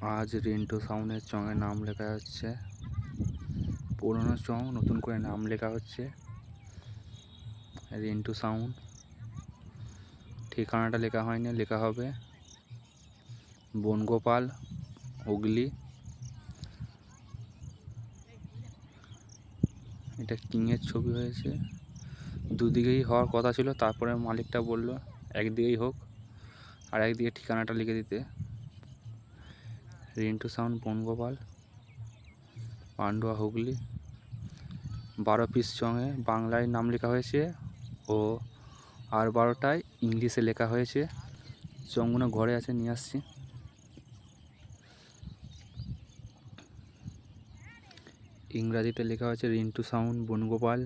আজ রিন্টু সাউনের চঙে নাম লেখা হচ্ছে। পুরনো চং নতুন করে নাম লেখা হচ্ছে। রিন্টু সাউন্ড ঠিকানাটা লেখা হয়নি, লেখা হবে বনগোপাল, হুগলি। এটা কিংয়ের ছবি হয়েছে। দুদিকেই হওয়ার কথা ছিল, তারপরে মালিকটা বলল, একদিকেই হোক আর একদিকে ঠিকানাটা লিখে দিতে। রিন্টু সাউন্ড, বনগোপাল, পান্ডুয়া হুগলি, বারো পিস সঙ্গে বাংলায় নাম লেখা হয়েছে ও আর বারোটায় ইংলিশে লেখা হয়েছে। চংগুলো ঘরে আছে, নিয়ে আসছি। ইংরাজিতে লেখা হয়েছে রিন্টু সাউন্ড, বনগোপাল,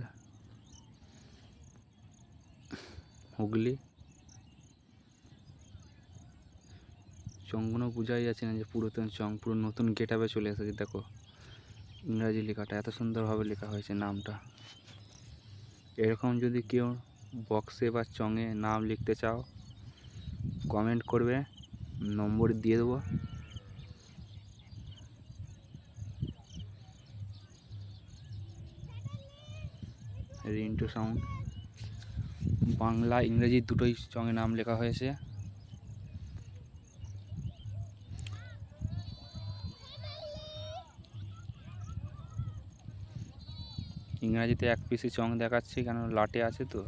হুগলি। চংগুলো বোঝাই যাচ্ছে না যে পুরাতন চং, পুরো নতুন গেট আপে চলে এসেছে, দেখো। ইংরাজি লেখাটা এত সুন্দরভাবে লেখা হয়েছে নামটা। এরকম যদি কেউ বক্সে বা চঙে নাম লিখতে চাও, কমেন্ট করবে, নম্বর দিয়ে দেবো। রিন্টু সাউন্ড বাংলা, ইংরেজি দুটোই চঙে নাম লেখা হয়েছে। ইংরাজিতে এক পিসি চং দেখাচ্ছি কেন লাটে আছে তো?